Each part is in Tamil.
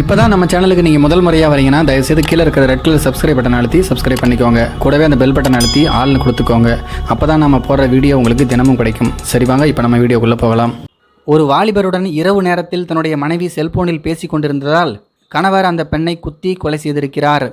இப்போ தான் நம்ம சேனலுக்கு நீங்கள் முதல் முறையாக வரீங்கன்னா தயவுசெய்து கீழே இருக்கிற ரெட் கலர் சப்ஸ்கிரைப் பட்டன் அழுத்தி சப்ஸ்கிரைப் பண்ணிக்கோங்க. கூடவே அந்த பெல் பட்டன் அழுத்தி ஆள்னு கொடுத்துக்கோங்க. அப்போ தான் நம்ம போடுற வீடியோ உங்களுக்கு தினமும் கிடைக்கும். சரி வாங்க இப்போ நம்ம வீடியோக்குள்ளே போகலாம். ஒரு வாலிபருடன் இரவு நேரத்தில் தன்னுடைய மனைவி செல்போனில் பேசி கொண்டிருந்ததால் கணவர் அந்த பெண்ணை குத்தி கொலை செய்திருக்கிறார்.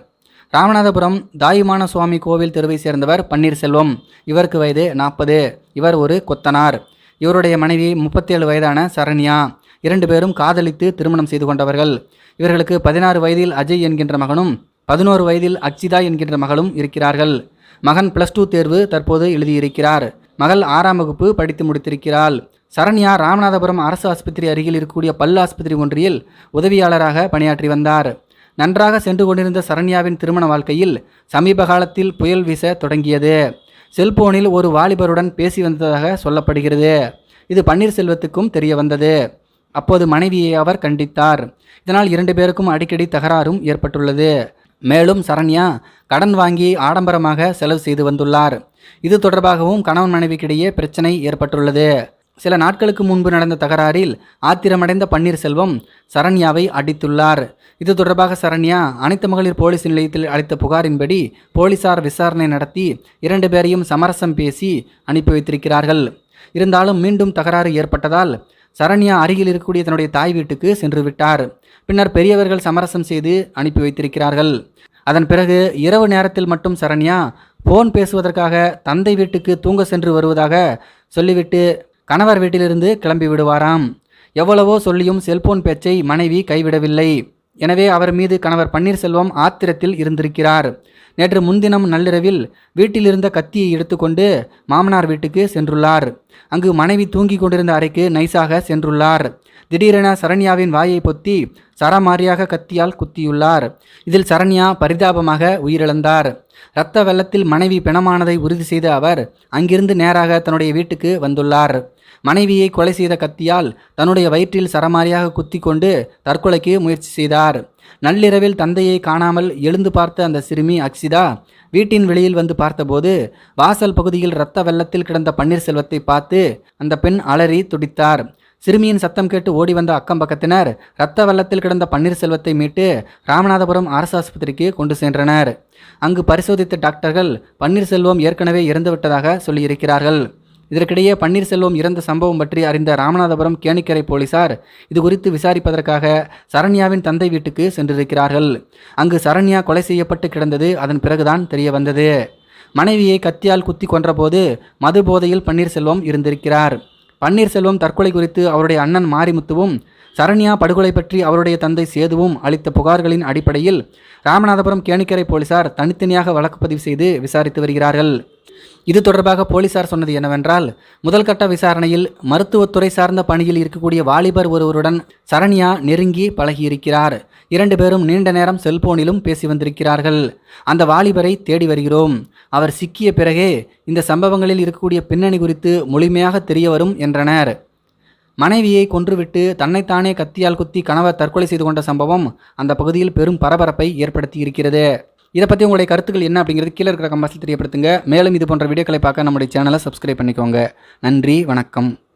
ராமநாதபுரம் தாயுமான சுவாமி கோவில் தெருவை சேர்ந்தவர் பன்னீர்செல்வம் இவருக்கு வயது நாற்பது இவர் ஒரு கொத்தனார். இவருடைய மனைவி முப்பத்தேழு வயதான சரண்யா. இரண்டு பேரும் காதலித்து திருமணம் செய்து கொண்டவர்கள். இவர்களுக்கு பதினாறு வயதில் அஜய் என்கின்ற மகனும் பதினோரு வயதில் அக்ஷிதா என்கின்ற மகளும் இருக்கிறார்கள். மகன் பிளஸ் டூ தேர்வு தற்போது எழுதியிருக்கிறார். மகள் ஆறாம் வகுப்பு படித்து முடித்திருக்கிறாள். சரண்யா ராமநாதபுரம் அரசு ஆஸ்பத்திரி அருகில் இருக்கக்கூடிய பல் ஆஸ்பத்திரி ஒன்றில் உதவியாளராக பணியாற்றி வந்தார். நன்றாக சென்று கொண்டிருந்த சரண்யாவின் திருமண வாழ்க்கையில் சமீப காலத்தில் புயல் வீச தொடங்கியது. செல்போனில் ஒரு வாலிபருடன் பேசி வந்ததாக சொல்லப்படுகிறது. இது பன்னீர்செல்வத்துக்கும் தெரிய வந்தது. அப்போது மனைவியை அவர் கண்டித்தார். இதனால் இரண்டு பேருக்கும் அடிக்கடி தகராறும் ஏற்பட்டுள்ளது. மேலும் சரண்யா கடன் வாங்கி ஆடம்பரமாக செலவு செய்து வந்துள்ளார். இது தொடர்பாகவும் கணவன் மனைவிக்கிடையே பிரச்சனை ஏற்பட்டுள்ளது. சில நாட்களுக்கு முன்பு நடந்த தகராறில் ஆத்திரமடைந்த பன்னீர்செல்வம் சரண்யாவை அடித்துள்ளார். இது தொடர்பாக சரண்யா அனைத்து மகளிர் போலீஸ் நிலையத்தில் அளித்த புகாரின்படி போலீசார் விசாரணை நடத்தி இரண்டு பேரையும் சமரசம் பேசி அனுப்பி வைத்திருக்கிறார்கள். இருந்தாலும் மீண்டும் தகராறு ஏற்பட்டதால் சரண்யா அருகில் இருக்கக்கூடிய தன்னுடைய தாய் வீட்டுக்கு சென்று விட்டார். பின்னர் பெரியவர்கள் சமரசம் செய்து அனுப்பி வைத்திருக்கிறார்கள். அதன் பிறகு இரவு நேரத்தில் மட்டும் சரண்யா ஃபோன் பேசுவதற்காக தந்தை வீட்டுக்கு தூங்க சென்று வருவதாக சொல்லிவிட்டு கணவர் வீட்டிலிருந்து கிளம்பி விடுவாராம். எவ்வளவோ சொல்லியும் செல்போன் பேச்சை மனைவி கைவிடவில்லை. எனவே அவர் மீது கணவர் பன்னீர்செல்வம் ஆத்திரத்தில் இருந்திருக்கிறார். நேற்று முன்தினம் நள்ளிரவில் வீட்டிலிருந்த கத்தியை எடுத்துக்கொண்டு மாமனார் வீட்டுக்கு சென்றுள்ளார். அங்கு மனைவி தூங்கிக் கொண்டிருந்த அறைக்கு நைசாக சென்றுள்ளார். திடீரென சரண்யாவின் வாயை பொத்தி சரமாரியாக கத்தியால் குத்தியுள்ளார். இதில் சரண்யா பரிதாபமாக உயிரிழந்தார். இரத்த வெள்ளத்தில் மனைவி பிணமானதை உறுதி செய்த அவர் அங்கிருந்து நேராக தன்னுடைய வீட்டுக்கு வந்துள்ளார். மனைவியை கொலை செய்த கத்தியால் தன்னுடைய வயிற்றில் சரமாரியாக குத்தி கொண்டு தற்கொலைக்கு முயற்சி செய்தார். நள்ளிரவில் தந்தையை காணாமல் எழுந்து பார்த்த அந்த சிறுமி அக்ஷிதா வீட்டின் வெளியில் வந்து பார்த்தபோது வாசல் பகுதியில் இரத்த வெள்ளத்தில் கிடந்த பன்னீர்செல்வத்தை பார்த்து அந்த பெண் அலறி துடித்தார். சிறுமியின் சத்தம் கேட்டு ஓடி வந்த அக்கம் பக்கத்தினர் இரத்த வெள்ளத்தில் கிடந்த பன்னீர்செல்வத்தை மீட்டு ராமநாதபுரம் அரசு ஆஸ்பத்திரிக்கு கொண்டு சென்றனர். அங்கு பரிசோதித்த டாக்டர்கள் பன்னீர்செல்வம் ஏற்கனவே இறந்துவிட்டதாக சொல்லியிருக்கிறார்கள். இதற்கிடையே பன்னீர்செல்வம் இறந்த சம்பவம் பற்றி அறிந்த ராமநாதபுரம் கேணிக்கரை போலீசார் இது குறித்து விசாரிப்பதற்காக சரண்யாவின் தந்தை வீட்டுக்கு சென்றிருக்கிறார்கள். அங்கு சரண்யா கொலை செய்யப்பட்டு கிடந்தது அதன் பிறகுதான் தெரிய வந்தது மனைவியை கத்தியால் குத்தி கொன்றபோது மது போதையில் பன்னீர்செல்வம் இருந்திருக்கிறார். பன்னீர்செல்வம் தற்கொலை குறித்து அவருடைய அண்ணன் மாரிமுத்துவும் சரண்யா படுகொலை பற்றி அவருடைய தந்தை சேதுவும் அளித்த புகார்களின் அடிப்படையில் ராமநாதபுரம் கேணிக்கரை போலீசார் தனித்தனியாக வழக்கு பதிவு செய்து விசாரித்து வருகிறார்கள். இது தொடர்பாக போலீசார் சொன்னது என்னவென்றால் முதல் கட்ட விசாரணையில் மருத்துவத்துறை சார்ந்த பணியில் இருக்கக்கூடிய வாலிபர் ஒருவருடன் சரண்யா நெருங்கி பழகியிருக்கிறார். இரண்டு பேரும் நீண்ட நேரம் செல்போனிலும் பேசி வந்திருக்கிறார்கள். அந்த வாலிபரை தேடி வருகிறோம். அவர் சிக்கிய பிறகே இந்த சம்பவங்களில் இருக்கக்கூடிய பின்னணி குறித்து முழுமையாக தெரிய வரும் என்றனர். மனைவியை கொன்றுவிட்டு தன்னைத்தானே கத்தியால் குத்தி கணவர் தற்கொலை செய்து கொண்ட சம்பவம் அந்த பகுதியில் பெரும் பரபரப்பை ஏற்படுத்தி இருக்கிறது. இதை பற்றி உங்களுடைய கருத்துக்கள் என்ன அப்படிங்கிறது கீழே இருக்கிற கம்பாசில் தெரியப்படுத்துங்க. மேலும் இது போன்ற வீடியோக்களை பார்க்க நம்முடைய சேனலை சப்ஸ்கிரைப் பண்ணிக்கோங்க. நன்றி வணக்கம்.